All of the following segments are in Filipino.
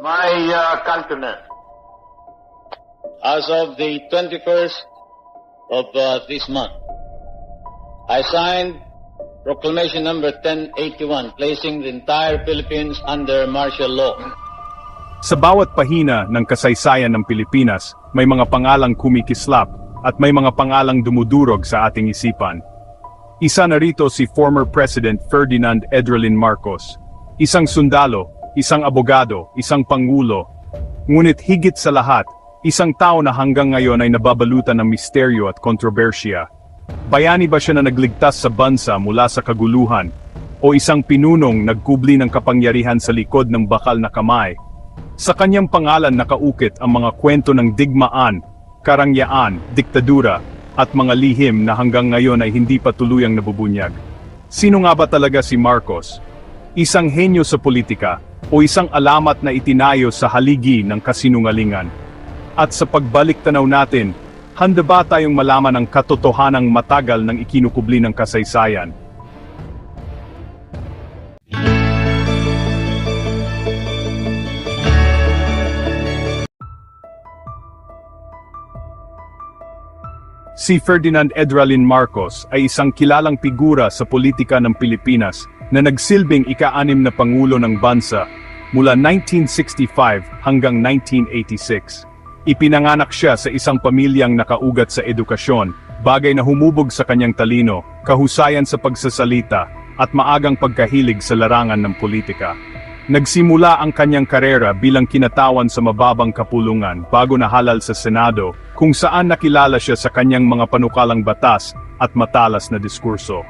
my uh, countrymen. As of the 21st of uh, this month, I signed Proclamation number 1081, placing the entire Philippines under martial law. Sa bawat pahina ng kasaysayan ng Pilipinas, may mga pangalang kumikislap at may mga pangalang dumudurog sa ating isipan. Isa na rito si former President Ferdinand Edralin Marcos. Isang sundalo, isang abogado, isang pangulo. Ngunit higit sa lahat, isang tao na hanggang ngayon ay nababalutan ng misteryo at kontrobersya. Bayani ba siya na nagligtas sa bansa mula sa kaguluhan? O isang pinunong nagkubli ng kapangyarihan sa likod ng bakal na kamay? Sa kanyang pangalan nakaukit ang mga kwento ng digmaan, karangyaan, diktadura, at mga lihim na hanggang ngayon ay hindi pa tuluyang nabubunyag. Sino nga ba talaga si Marcos? Isang henyo sa politika o isang alamat na itinayo sa haligi ng kasinungalingan? At sa pagbalik tanaw natin, handa ba tayong malaman ang katotohanang matagal ng ikinukubli ng kasaysayan? Si Ferdinand Edralin Marcos ay isang kilalang figura sa politika ng Pilipinas na nagsilbing ika-anim na pangulo ng bansa mula 1965 hanggang 1986. Ipinanganak siya sa isang pamilyang nakaugat sa edukasyon, bagay na humubog sa kanyang talino, kahusayan sa pagsasalita, at maagang pagkahilig sa larangan ng politika. Nagsimula ang kanyang karera bilang kinatawan sa mababang kapulungan bago nahalal sa Senado, kung saan nakilala siya sa kanyang mga panukalang batas at matalas na diskurso.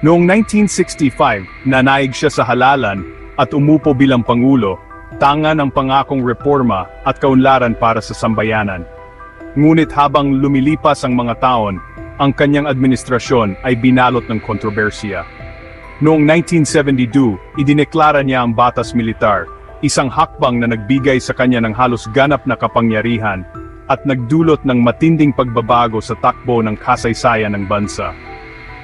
Noong 1965, nanaig siya sa halalan at umupo bilang pangulo, tanga ng pangakong reforma at kaunlaran para sa sambayanan. Ngunit habang lumilipas ang mga taon, ang kanyang administrasyon ay binalot ng kontrobersiya. Noong 1972, idineklara niya ang batas militar, isang hakbang na nagbigay sa kanya ng halos ganap na kapangyarihan at nagdulot ng matinding pagbabago sa takbo ng kasaysayan ng bansa.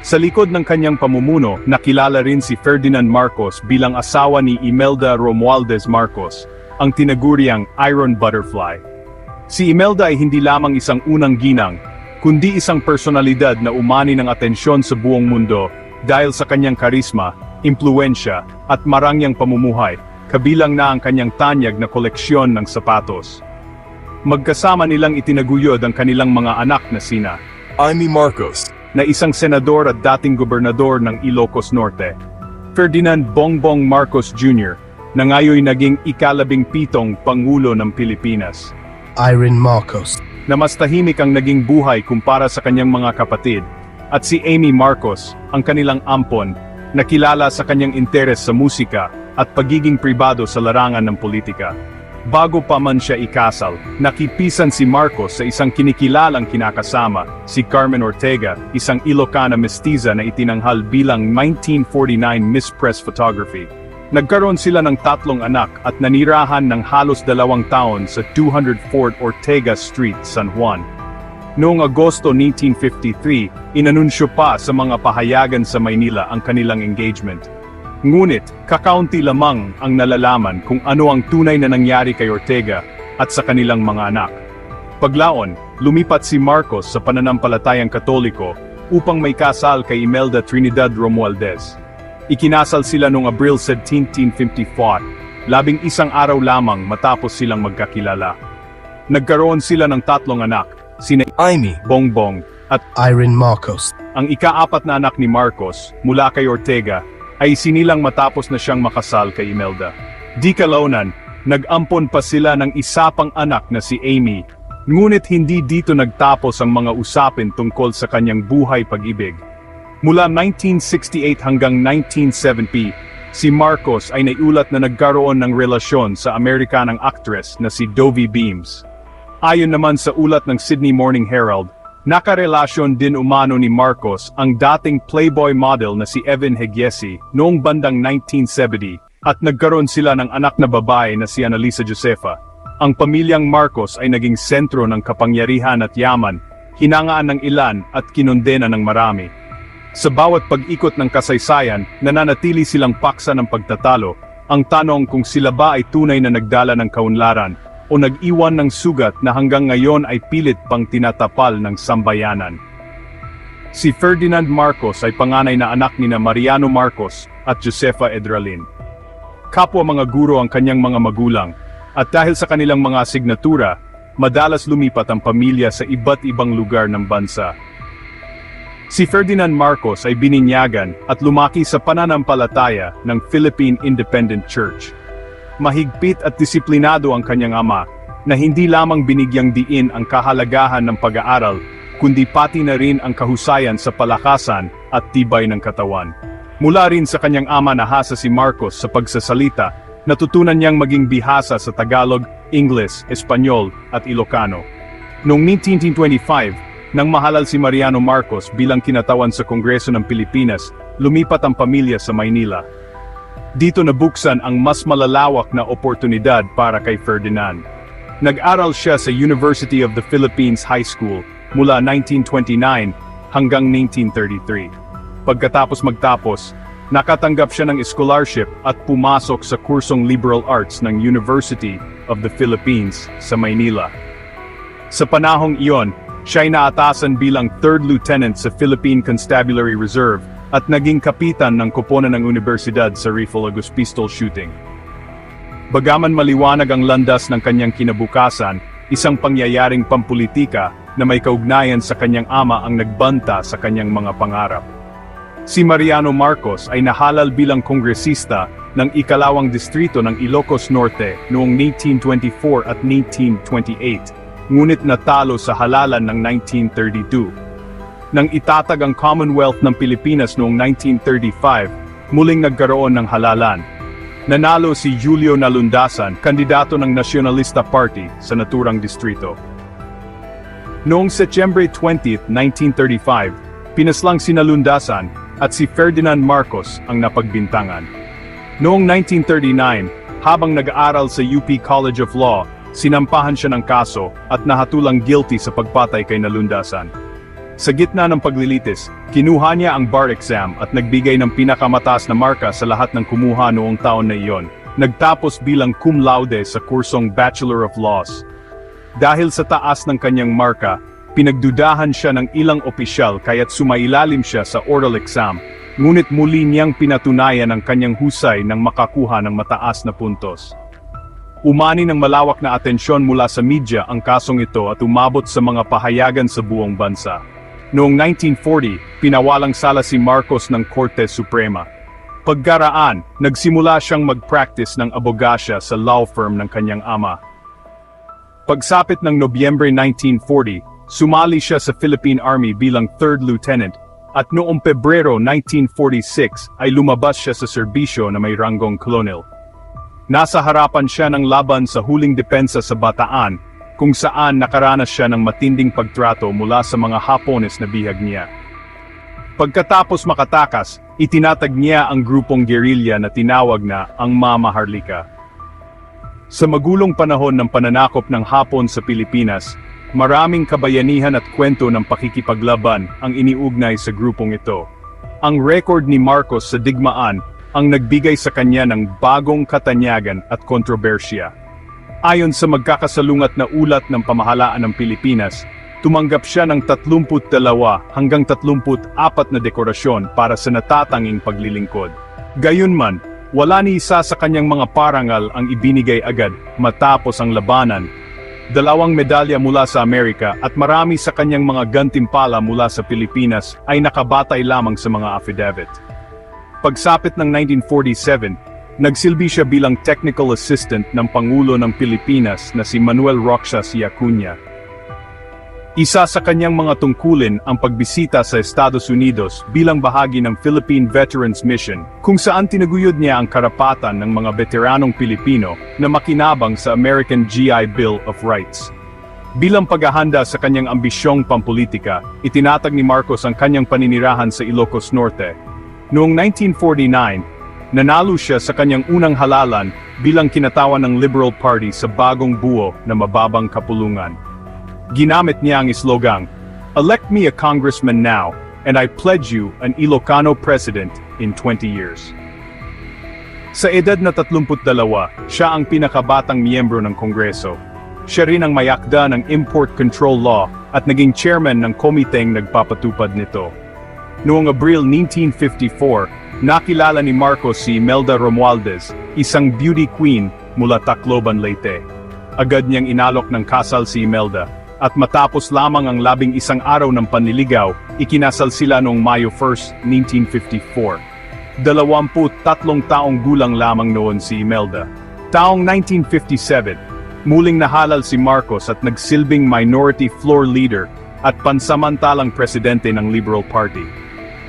Sa likod ng kanyang pamumuno, nakilala rin si Ferdinand Marcos bilang asawa ni Imelda Romualdez Marcos, ang tinaguriang Iron Butterfly. Si Imelda ay hindi lamang isang unang ginang, kundi isang personalidad na umani ng atensyon sa buong mundo dahil sa kanyang karisma, impluensya, at marangyang pamumuhay, kabilang na ang kanyang tanyag na koleksyon ng sapatos. Magkasama nilang itinaguyod ang kanilang mga anak na sina Amy Marcos, na isang senador at dating gobernador ng Ilocos Norte. Ferdinand Bongbong Marcos Jr., na ngayoy naging ikalabing pitong Pangulo ng Pilipinas. Irene Marcos, Na mas tahimik ang naging buhay kumpara sa kanyang mga kapatid. At si Amy Marcos, ang kanilang ampon, na kilala sa kanyang interes sa musika at pagiging pribado sa larangan ng politika. Bago pa man siya ikasal, nakipisan si Marcos sa isang kinikilalang kinakasama, si Carmen Ortega, isang Ilocana mestiza na itinanghal bilang 1949 Miss Press Photography. Nagkaroon sila ng tatlong anak at nanirahan ng halos dalawang taon sa 204 Ortega Street, San Juan. Noong Agosto 1953, inanunsyo pa sa mga pahayagan sa Maynila ang kanilang engagement. Ngunit, kakaunti lamang ang nalalaman kung ano ang tunay na nangyari kay Ortega at sa kanilang mga anak. Paglaon, lumipat si Marcos sa pananampalatayang katoliko upang may kasal kay Imelda Trinidad Romualdez. Ikinasal sila noong Abril 17, 1954, labing isang araw lamang matapos silang magkakilala. Nagkaroon sila ng tatlong anak, sina Amy, Bongbong at Irene Marcos, ang ikaapat na anak ni Marcos, mula kay Ortega, ay sinilang matapos na siyang makasal kay Imelda. Di kalaunan, nag-ampon pa sila ng isa pang anak na si Amy, ngunit hindi dito nagtapos ang mga usapin tungkol sa kanyang buhay pag-ibig. Mula 1968 hanggang 1970, si Marcos ay naiulat na nagkaroon ng relasyon sa Amerikanang actress na si Dovie Beams. Ayon naman sa ulat ng Sydney Morning Herald, nakarelasyon din umano ni Marcos ang dating Playboy model na si Evan Hegiesi noong bandang 1970 at nagkaroon sila ng anak na babae na si Annalisa Josefa. Ang pamilyang Marcos ay naging sentro ng kapangyarihan at yaman, hinangaan ng ilan at kinondena ng marami. Sa bawat pag-ikot ng kasaysayan, nananatili silang paksa ng pagtatalo, ang tanong kung sila ba ay tunay na nagdala ng kaunlaran o nag-iwan ng sugat na hanggang ngayon ay pilit pang tinatapal ng sambayanan. Si Ferdinand Marcos ay panganay na anak ni na Mariano Marcos at Josefa Edralin. Kapwa mga guro ang kanyang mga magulang, at dahil sa kanilang mga signatura, madalas lumipat ang pamilya sa iba't ibang lugar ng bansa. Si Ferdinand Marcos ay bininyagan at lumaki sa pananampalataya ng Philippine Independent Church. Mahigpit at disiplinado ang kanyang ama, na hindi lamang binigyang diin ang kahalagahan ng pag-aaral, kundi pati na rin ang kahusayan sa palakasan at tibay ng katawan. Mula rin sa kanyang ama na hasa si Marcos sa pagsasalita, natutunan niyang maging bihasa sa Tagalog, Ingles, Espanyol at Ilocano. Noong 1925, nang mahalal si Mariano Marcos bilang kinatawan sa Kongreso ng Pilipinas, lumipat ang pamilya sa Maynila. Dito nabuksan ang mas malalawak na oportunidad para kay Ferdinand. Nag-aral siya sa University of the Philippines High School mula 1929 hanggang 1933. Pagkatapos magtapos, nakatanggap siya ng scholarship at pumasok sa kursong Liberal Arts ng University of the Philippines sa Maynila. Sa panahong iyon, siya ay naatasan bilang third lieutenant sa Philippine Constabulary Reserve at naging kapitan ng koponan ng universidad sa Rifle-Agus pistol shooting. Bagaman maliwanag ang landas ng kanyang kinabukasan, isang pangyayaring pampulitika na may kaugnayan sa kanyang ama ang nagbanta sa kanyang mga pangarap. Si Mariano Marcos ay nahalal bilang kongresista ng ikalawang distrito ng Ilocos Norte noong 1824 at 1828, ngunit natalo sa halalan ng 1932. Nang itatag ang Commonwealth ng Pilipinas noong 1935, muling nagkaroon ng halalan. Nanalo si Julio Nalundasan, kandidato ng Nacionalista Party sa naturang distrito. Noong Setyembre 20, 1935, pinaslang si Nalundasan at si Ferdinand Marcos ang napagbintangan. Noong 1939, habang nag-aaral sa UP College of Law, sinampahan siya ng kaso at nahatulang guilty sa pagpatay kay Nalundasan. Sa gitna ng paglilitis, kinuha niya ang bar exam at nagbigay ng pinakamataas na marka sa lahat ng kumuha noong taon na iyon. Nagtapos bilang cum laude sa kursong Bachelor of Laws. Dahil sa taas ng kanyang marka, pinagdudahan siya ng ilang opisyal kaya't sumailalim siya sa oral exam, ngunit muli niyang pinatunayan ang kanyang husay nang makakuha ng mataas na puntos. Umani ng malawak na atensyon mula sa media ang kasong ito at umabot sa mga pahayagan sa buong bansa. Noong 1940, pinawalang sala si Marcos ng Korte Suprema. Pagkaraan, nagsimula siyang mag-practice ng abogasya sa law firm ng kanyang ama. Pagsapit ng Nobyembre 1940, sumali siya sa Philippine Army bilang 3rd Lieutenant at noong Pebrero 1946 ay lumabas siya sa serbisyo na may ranggong colonel. Nasa harapan siya ng laban sa huling depensa sa Bataan, kung saan nakaranas siya ng matinding pagtrato mula sa mga Hapones na bihag niya. Pagkatapos makatakas, itinatag niya ang grupong gerilya na tinawag na ang Mama Harlika. Sa magulong panahon ng pananakop ng Hapon sa Pilipinas, maraming kabayanihan at kwento ng pakikipaglaban ang iniugnay sa grupong ito. Ang record ni Marcos sa digmaan ang nagbigay sa kanya ng bagong katanyagan at kontrobersya. Ayon sa magkakasalungat na ulat ng pamahalaan ng Pilipinas, tumanggap siya ng 32 hanggang 34 na dekorasyon para sa natatanging paglilingkod. Gayunman, wala ni isa sa kanyang mga parangal ang ibinigay agad matapos ang labanan. Dalawang medalya mula sa Amerika at marami sa kanyang mga gantimpala mula sa Pilipinas ay nakabatay lamang sa mga affidavit. Pagsapit ng 1947, nagsilbi siya bilang technical assistant ng Pangulo ng Pilipinas na si Manuel Roxas y Acuña. Isa sa kanyang mga tungkulin ang pagbisita sa Estados Unidos bilang bahagi ng Philippine Veterans Mission, kung saan tinaguyod niya ang karapatan ng mga veteranong Pilipino na makinabang sa American GI Bill of Rights. Bilang paghahanda sa kanyang ambisyong pampolitika, itinatag ni Marcos ang kanyang paninirahan sa Ilocos Norte. Noong 1949, nanalo siya sa kanyang unang halalan bilang kinatawan ng Liberal Party sa bagong buo na mababang kapulungan. Ginamit niya ang slogan, Elect me a congressman now, and I pledge you an Ilocano president in 20 years. Sa edad na 32, siya ang pinakabatang miyembro ng Kongreso. Siya rin ang mayakda ng Import Control Law at naging chairman ng komiteng nagpapatupad nito. Noong Abril 1954, nakilala ni Marcos si Imelda Romualdez, isang beauty queen mula Tacloban, Leyte. Agad niyang inalok ng kasal si Imelda, at matapos lamang ang labing isang araw ng panliligaw, ikinasal sila noong Mayo 1, 1954. Dalawamput tatlong taong gulang lamang noon si Imelda. Taong 1957, muling nahalal si Marcos at nagsilbing minority floor leader at pansamantalang presidente ng Liberal Party.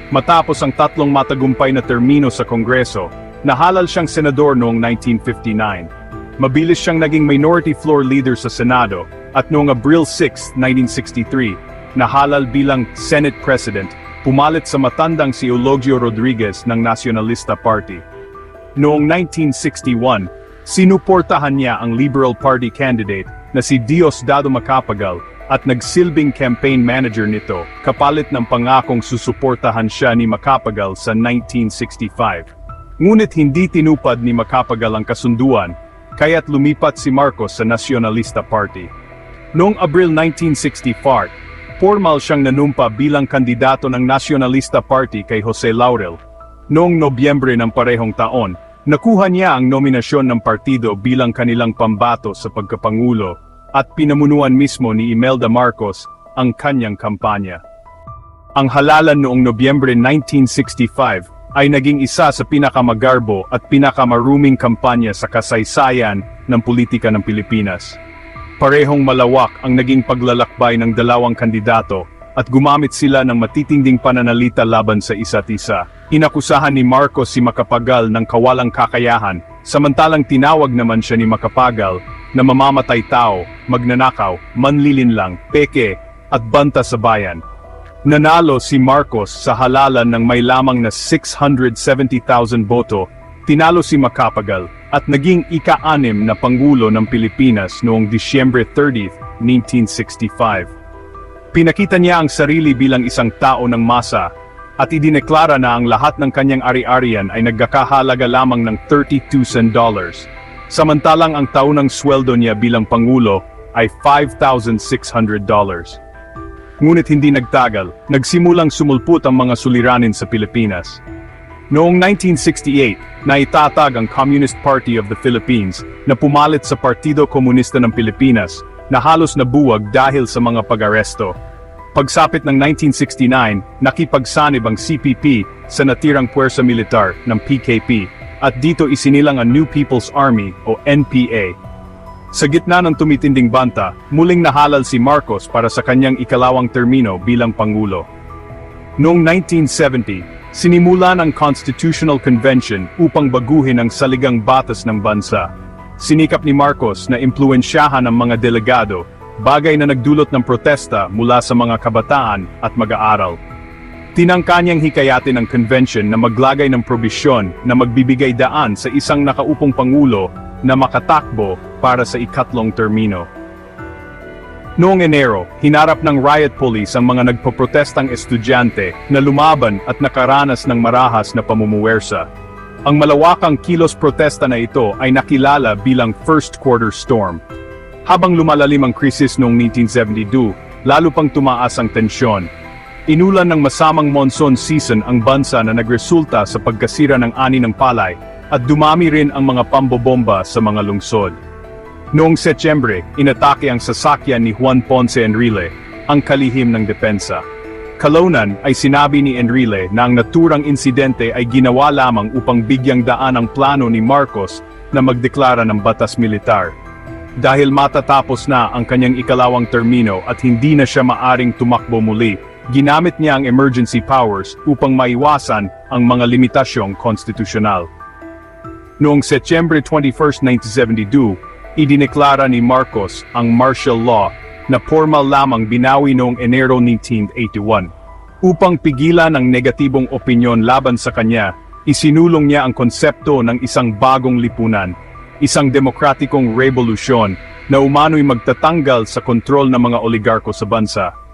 Matapos ang tatlong matagumpay na termino sa Kongreso, nahalal siyang senador noong 1959. Mabilis siyang naging minority floor leader sa Senado at noong Abril 6, 1963, nahalal bilang Senate President, pumalit sa matandang si Eulogio Rodriguez ng Nacionalista Party. Noong 1961, sinuportahan niya ang Liberal Party candidate na si Diosdado Macapagal at nagsilbing campaign manager nito kapalit ng pangakong susuportahan siya ni Macapagal sa 1965. Ngunit hindi tinupad ni Macapagal ang kasunduan, kaya't lumipat si Marcos sa Nacionalista Party. Noong Abril 1964, formal siyang nanumpa bilang kandidato ng Nacionalista Party kay Jose Laurel. Noong Nobyembre ng parehong taon, nakuha niya ang nominasyon ng partido bilang kanilang pambato sa pagkapangulo at pinamunuan mismo ni Imelda Marcos ang kanyang kampanya. Ang halalan noong Nobyembre 1965 ay naging isa sa pinakamagarbo at pinakamaruming kampanya sa kasaysayan ng politika ng Pilipinas. Parehong malawak ang naging paglalakbay ng dalawang kandidato at gumamit sila ng matitinding pananalita laban sa isa't isa. Inakusahan ni Marcos si Macapagal ng kawalang kakayahan, samantalang tinawag naman siya ni Macapagal na mamamatay tao, magnanakaw, manlilinlang, peke, at banta sa bayan. Nanalo si Marcos sa halalan ng may lamang na 670,000 boto, tinalo si Macapagal, at naging ika-anim na Pangulo ng Pilipinas noong Disyembre 30, 1965. Pinakita niya ang sarili bilang isang tao ng masa, at idineklara na ang lahat ng kanyang ari-arian ay nagkakahalaga lamang ng 32 cent dollars. Samantalang ang taunang sweldo niya bilang Pangulo ay $5,600 dollars. Ngunit hindi nagtagal, nagsimulang sumulput ang mga suliranin sa Pilipinas. Noong 1968, naitatag ang Communist Party of the Philippines na pumalit sa Partido Komunista ng Pilipinas na halos nabuwag dahil sa mga pag-aresto. Pagsapit ng 1969, nakipagsanib ang CPP sa natirang puwersa militar ng PKP at dito isinilang ang New People's Army o NPA. Sa gitna ng tumitinding banta, muling nahalal si Marcos para sa kanyang ikalawang termino bilang Pangulo. Noong 1970, sinimulan ang Constitutional Convention upang baguhin ang saligang batas ng bansa. Sinikap ni Marcos na impluensyahan ang mga delegado, bagay na nagdulot ng protesta mula sa mga kabataan at mag-aaral. Tinangka niyang hikayatin ang convention na maglagay ng probisyon na magbibigay daan sa isang nakaupong pangulo na makatakbo para sa ikatlong termino. Noong Enero, hinarap ng riot police ang mga nagpoprotestang estudyante na lumaban at nakaranas ng marahas na pamumuwersa. Ang malawakang kilos protesta na ito ay nakilala bilang First Quarter Storm. Habang lumalalim ang krisis noong 1972, lalo pang tumaas ang tensyon. Inulan ng masamang monsoon season ang bansa na nagresulta sa pagkasira ng ani ng palay at dumami rin ang mga pambobomba sa mga lungsod. Noong Setyembre, inatake ang sasakyan ni Juan Ponce Enrile, ang kalihim ng depensa. Kalaunan ay sinabi ni Enrile na ang naturang insidente ay ginawa lamang upang bigyang daan ang plano ni Marcos na magdeklara ng batas militar. Dahil matatapos na ang kanyang ikalawang termino at hindi na siya maaring tumakbo muli, ginamit niya ang emergency powers upang maiwasan ang mga limitasyong konstitusyonal. Noong Setyembre 21, 1972, idineklara ni Marcos ang martial law na formal lamang binawi noong Enero 1981. Upang pigilan ang negatibong opinyon laban sa kanya, isinulong niya ang konsepto ng isang bagong lipunan, isang demokratikong revolusyon na umano'y magtatanggal sa kontrol ng mga oligarko sa bansa.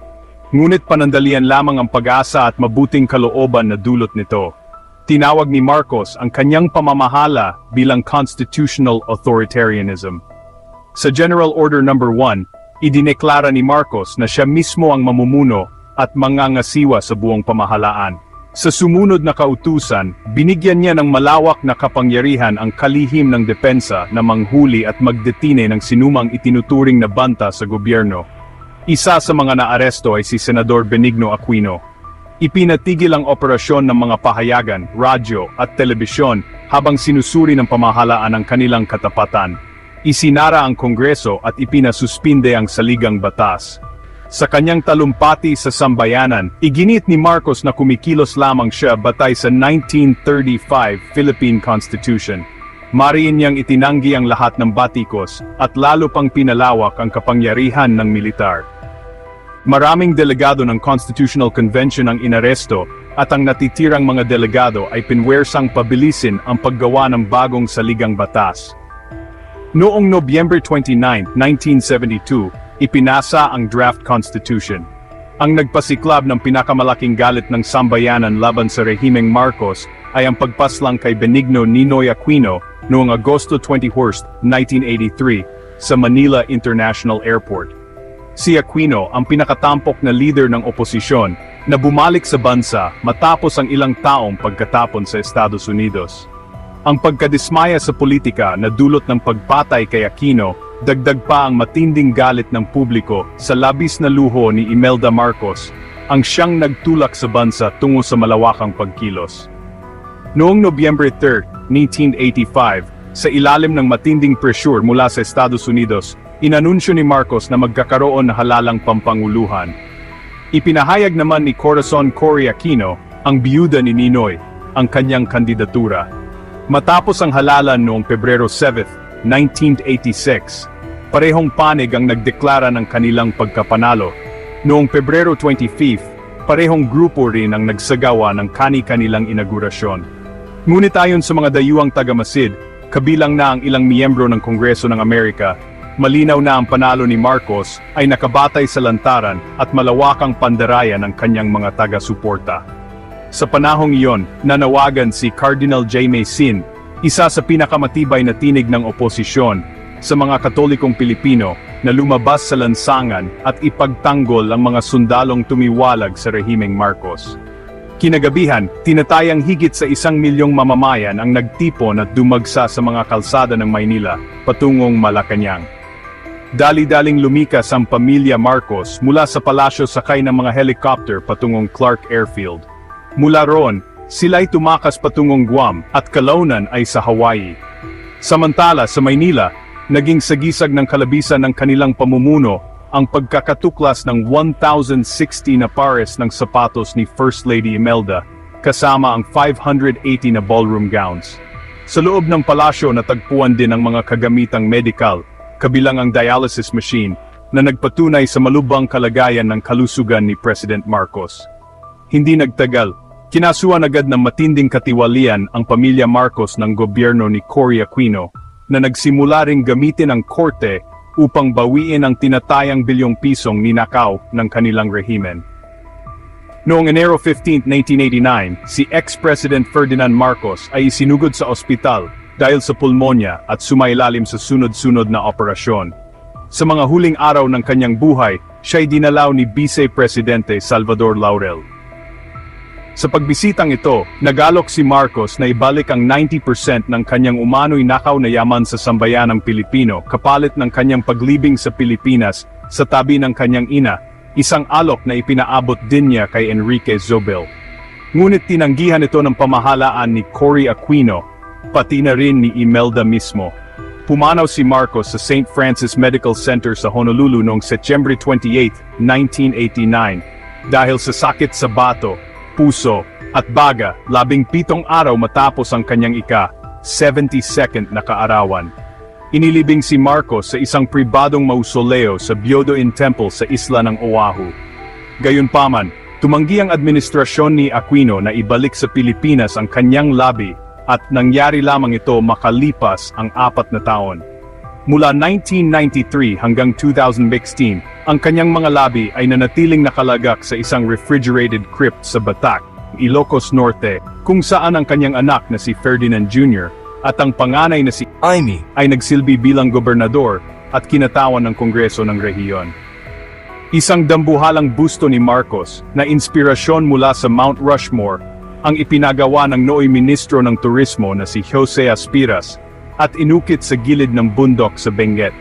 Ngunit panandalian lamang ang pag-asa at mabuting kalooban na dulot nito. tinawag ni Marcos ang kanyang pamamahala bilang constitutional authoritarianism. Sa General Order No. 1, idineklara ni Marcos na siya mismo ang mamumuno at mangangasiwa sa buong pamahalaan. Sa sumunod na kautusan, binigyan niya ng malawak na kapangyarihan ang kalihim ng depensa na manghuli at magdetine ng sinumang itinuturing na banta sa gobyerno. Isa sa mga naaresto ay si Senador Benigno Aquino. Ipinatigil ang operasyon ng mga pahayagan, radyo at telebisyon habang sinusuri ng pamahalaan ang kanilang katapatan. Isinara ang Kongreso at ipinasuspinde ang saligang batas. Sa kanyang talumpati sa sambayanan, iginit ni Marcos na kumikilos lamang siya batay sa 1935 Philippine Constitution. Mariin niyang itinanggi ang lahat ng batikos at lalo pang pinalawak ang kapangyarihan ng militar. Maraming delegado ng Constitutional Convention ang inaresto at ang natitirang mga delegado ay pinwersang pabilisin ang paggawa ng bagong saligang batas. Noong Nobyembre 29, 1972, ipinasa ang draft constitution. Ang nagpasiklab ng pinakamalaking galit ng sambayanan laban sa rehimeng Marcos ay ang pagpaslang kay Benigno Ninoy Aquino noong Agosto 21, 1983 sa Manila International Airport. Si Aquino ang pinakatampok na leader ng oposisyon na bumalik sa bansa matapos ang ilang taong pagkatapon sa Estados Unidos. Ang pagkadismaya sa politika na dulot ng pagpatay kay Aquino Dagdag pa ang matinding galit ng publiko sa labis na luho ni Imelda Marcos, ang siyang nagtulak sa bansa tungo sa malawakang pagkilos. Noong Nobyembre 3, 1985, sa ilalim ng matinding pressure mula sa Estados Unidos, inanunsyo ni Marcos na magkakaroon ng halalang pampanguluhan. Ipinahayag naman ni Corazon Cory Aquino, ang biyuda ni Ninoy, ang kanyang kandidatura. Matapos ang halalan noong Pebrero 7, 1986, parehong panig ang nagdeklara ng kanilang pagkapanalo. Noong Pebrero 25, parehong grupo rin ang nagsagawa ng kani-kanilang inaugurasyon. Ngunit ayon sa mga dayuang tagamasid, kabilang na ang ilang miyembro ng Kongreso ng Amerika, malinaw na ang panalo ni Marcos ay nakabatay sa lantaran at malawakang pandarayan ng kanyang mga taga-suporta. Sa panahong iyon, nanawagan si Cardinal Jaime Sin, isa sa pinakamatibay na tinig ng oposisyon, sa mga Katolikong Pilipino na lumabas sa lansangan at ipagtanggol ang mga sundalong tumiwalag sa rehimeng Marcos. Kinagabihan, tinatayang higit sa isang milyong mamamayan ang nagtipon at dumagsa sa mga kalsada ng Maynila, patungong Malacanang. Dali-daling lumikas ang pamilya Marcos mula sa palasyo sakay ng mga helicopter patungong Clark Airfield. Mula roon, sila'y tumakas patungong Guam at kalaunan ay sa Hawaii. Samantala sa Maynila, naging sagisag ng kalabisan ng kanilang pamumuno ang pagkakatuklas ng 1,060 na pares ng sapatos ni First Lady Imelda, kasama ang 580 na ballroom gowns. Sa loob ng palasyo natagpuan din ang mga kagamitang medical, kabilang ang dialysis machine, na nagpatunay sa malubang kalagayan ng kalusugan ni President Marcos. Hindi nagtagal, kinasuhan agad ng matinding katiwalian ang pamilya Marcos ng gobyerno ni Cory Aquino, na nagsimula ring gamitin ang korte upang bawiin ang tinatayang bilyong pisong ninakaw ng kanilang rehimen. Noong Enero 15, 1989, si ex-President Ferdinand Marcos ay isinugod sa ospital dahil sa pulmonya at sumailalim sa sunod-sunod na operasyon. Sa mga huling araw ng kanyang buhay, siya'y dinalaw ni Vice Presidente Salvador Laurel. Sa pagbisitang ito, nagalok si Marcos na ibalik ang 90% ng kanyang umano'y nakaw na yaman sa sambayanang Pilipino kapalit ng kanyang paglibing sa Pilipinas sa tabi ng kanyang ina, isang alok na ipinaabot din niya kay Enrique Zobel. Ngunit tinanggihan ito ng pamahalaan ni Cory Aquino, pati na rin ni Imelda mismo. Pumanaw si Marcos sa St. Francis Medical Center sa Honolulu noong Setyembre 28, 1989, dahil sa sakit sa bato, puso, at baga, labing pitong araw matapos ang kanyang ika, 72nd na kaarawan. Inilibing si Marcos sa isang pribadong mausoleo sa Biodoin Temple sa isla ng Oahu. Gayunpaman, tumanggi ang administrasyon ni Aquino na ibalik sa Pilipinas ang kanyang labi at nangyari lamang ito makalipas ang apat na taon. Mula 1993 hanggang 2016, ang kanyang mga labi ay nanatiling nakalagak sa isang refrigerated crypt sa Batak, Ilocos Norte, kung saan ang kanyang anak na si Ferdinand Jr. at ang panganay na si Amy, ay nagsilbi bilang gobernador at kinatawan ng Kongreso ng rehiyon. Isang dambuhalang busto ni Marcos na inspirasyon mula sa Mount Rushmore ang ipinagawa ng nooy ministro ng turismo na si Jose Aspiras at inukit sa gilid ng bundok sa Benguet.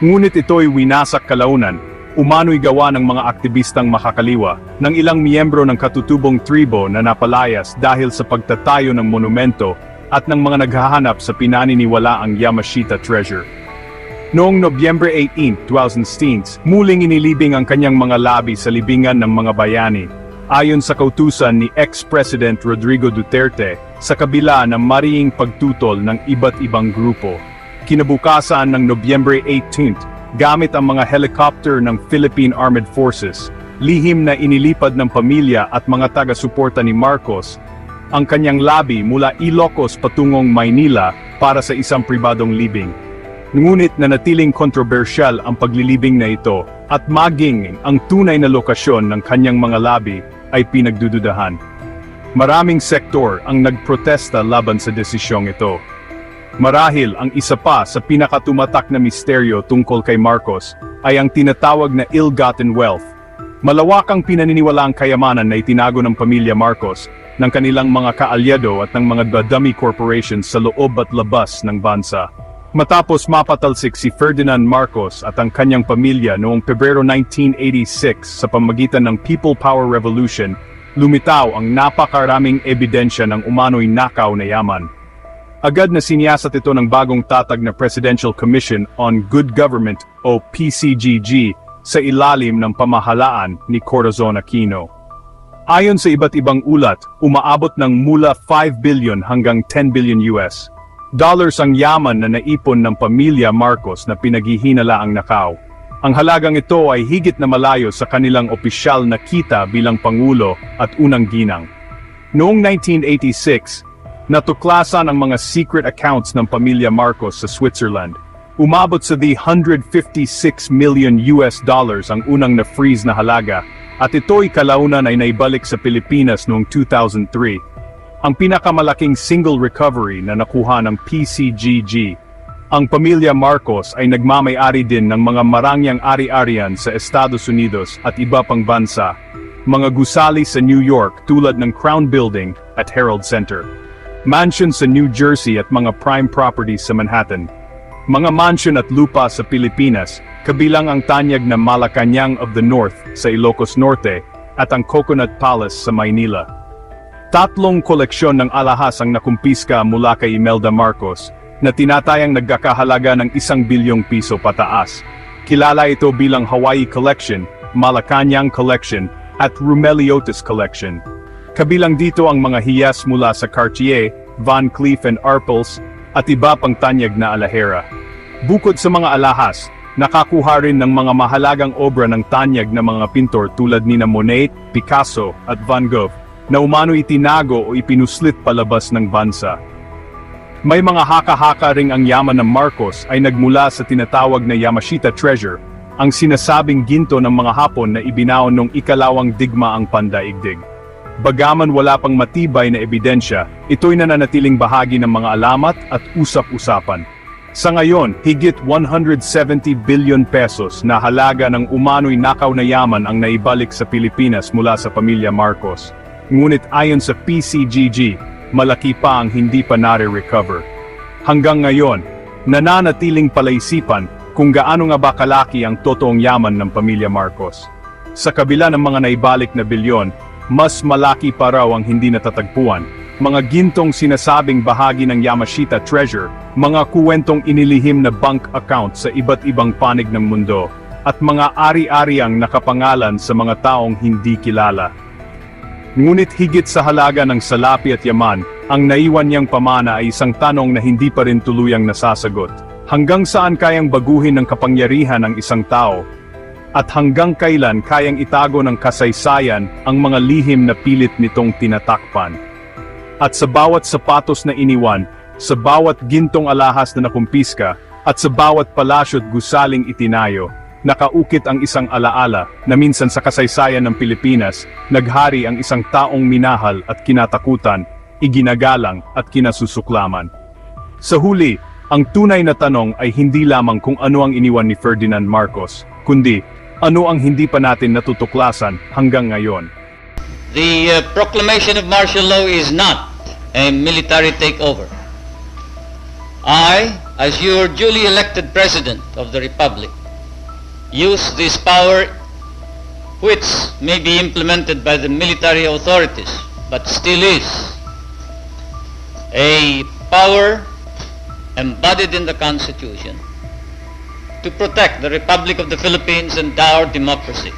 Ngunit ito'y winasak kalaunan, umano'y gawa ng mga aktivistang makakaliwa ng ilang miyembro ng katutubong tribo na napalayas dahil sa pagtatayo ng monumento at ng mga naghahanap sa pinaniniwala ang Yamashita Treasure. Noong Nobyembre 18, 2016, muling inilibing ang kanyang mga labi sa libingan ng mga bayani. Ayon sa kautusan ni ex-President Rodrigo Duterte, sa kabila ng mariing pagtutol ng iba't ibang grupo. Kinabukasan ng Nobyembre 18, gamit ang mga helicopter ng Philippine Armed Forces, lihim na inilipad ng pamilya at mga taga-suporta ni Marcos, ang kanyang labi mula Ilocos patungong Maynila para sa isang pribadong libing. Ngunit nanatiling kontrobersyal ang paglilibing na ito at maging ang tunay na lokasyon ng kanyang mga labi ay pinagdududahan. Maraming sektor ang nagprotesta laban sa desisyong ito. Marahil ang isa pa sa pinakatumatak na misteryo tungkol kay Marcos ay ang tinatawag na ill-gotten wealth. Malawakang pinaniniwala ang kayamanan na itinago ng pamilya Marcos ng kanilang mga kaalyado at ng mga dadami corporations sa loob at labas ng bansa. Matapos mapatalsik si Ferdinand Marcos at ang kanyang pamilya noong Pebrero 1986 sa pamagitan ng People Power Revolution, lumitaw ang napakaraming ebidensya ng umano'y nakaw na yaman. Agad na siniyasat ito ng bagong tatag na Presidential Commission on Good Government o PCGG sa ilalim ng pamahalaan ni Corazon Aquino. Ayon sa iba't ibang ulat, umaabot ng mula 5 billion hanggang 10 billion US dollars ang yaman na naipon ng pamilya Marcos na pinaghihinala ang nakaw. Ang halagang ito ay higit na malayo sa kanilang opisyal na kita bilang Pangulo at unang ginang. Noong 1986, natuklasan ang mga secret accounts ng pamilya Marcos sa Switzerland. Umabot sa the 156 million US dollars ang unang na-freeze na halaga at ito'y kalaunan ay naibalik sa Pilipinas noong 2003. Ang pinakamalaking single recovery na nakuha ng PCGG. Ang pamilya Marcos ay nagmamay-ari din ng mga marangyang ari-arian sa Estados Unidos at iba pang bansa. Mga gusali sa New York tulad ng Crown Building at Herald Center. Mansion sa New Jersey at mga prime properties sa Manhattan. Mga mansion at lupa sa Pilipinas, kabilang ang tanyag na Malacanang of the North sa Ilocos Norte at ang Coconut Palace sa Maynila. Tatlong koleksyon ng alahas ang nakumpiska mula kay Imelda Marcos, na tinatayang nagkakahalaga ng isang bilyong piso pataas. Kilala ito bilang Hawaii Collection, Malacanang Collection, at Rumeliotis Collection. Kabilang dito ang mga hiyas mula sa Cartier, Van Cleef and Arpels, at iba pang tanyag na alahera. Bukod sa mga alahas, nakakuha rin ng mga mahalagang obra ng tanyag na mga pintor tulad ni na Monet, Picasso, at Van Gogh, na umano itinago o ipinuslit palabas ng bansa. May mga haka-haka ring ang yaman ng Marcos ay nagmula sa tinatawag na Yamashita Treasure, ang sinasabing ginto ng mga Hapon na ibinaon nung ikalawang digma ang pandaigdig. Bagaman wala pang matibay na ebidensya, ito'y nananatiling bahagi ng mga alamat at usap-usapan. Sa ngayon, higit 170 billion pesos na halaga ng umano'y nakaw na yaman ang naibalik sa Pilipinas mula sa pamilya Marcos. Ngunit ayon sa PCGG, malaki pa ang hindi pa nare-recover. Hanggang ngayon, nananatiling palaisipan kung gaano nga ba kalaki ang totoong yaman ng pamilya Marcos. Sa kabila ng mga naibalik na bilyon, mas malaki pa raw ang hindi natatagpuan. Mga gintong sinasabing bahagi ng Yamashita Treasure, mga kuwentong inilihim na bank account sa iba't ibang panig ng mundo, at mga ari-ariang nakapangalan sa mga taong hindi kilala. Ngunit higit sa halaga ng salapi at yaman, ang naiwan niyang pamana ay isang tanong na hindi pa rin tuluyang nasasagot. Hanggang saan kayang baguhin ng kapangyarihan ng isang tao? At hanggang kailan kayang itago ng kasaysayan ang mga lihim na pilit nitong tinatakpan? At sa bawat sapatos na iniwan, sa bawat gintong alahas na nakumpiska, at sa bawat palasyo't gusaling itinayo, nakaukit ang isang alaala na minsan sa kasaysayan ng Pilipinas, naghari ang isang taong minahal at kinatakutan, iginagalang at kinasusuklaman. Sa huli, ang tunay na tanong ay hindi lamang kung ano ang iniwan ni Ferdinand Marcos, kundi ano ang hindi pa natin natutuklasan hanggang ngayon. The uh, proclamation of martial law is not a military takeover. I, as your duly elected President of the Republic, use this power which may be implemented by the military authorities, but still is a power embodied in the Constitution to protect the Republic of the Philippines and our democracy.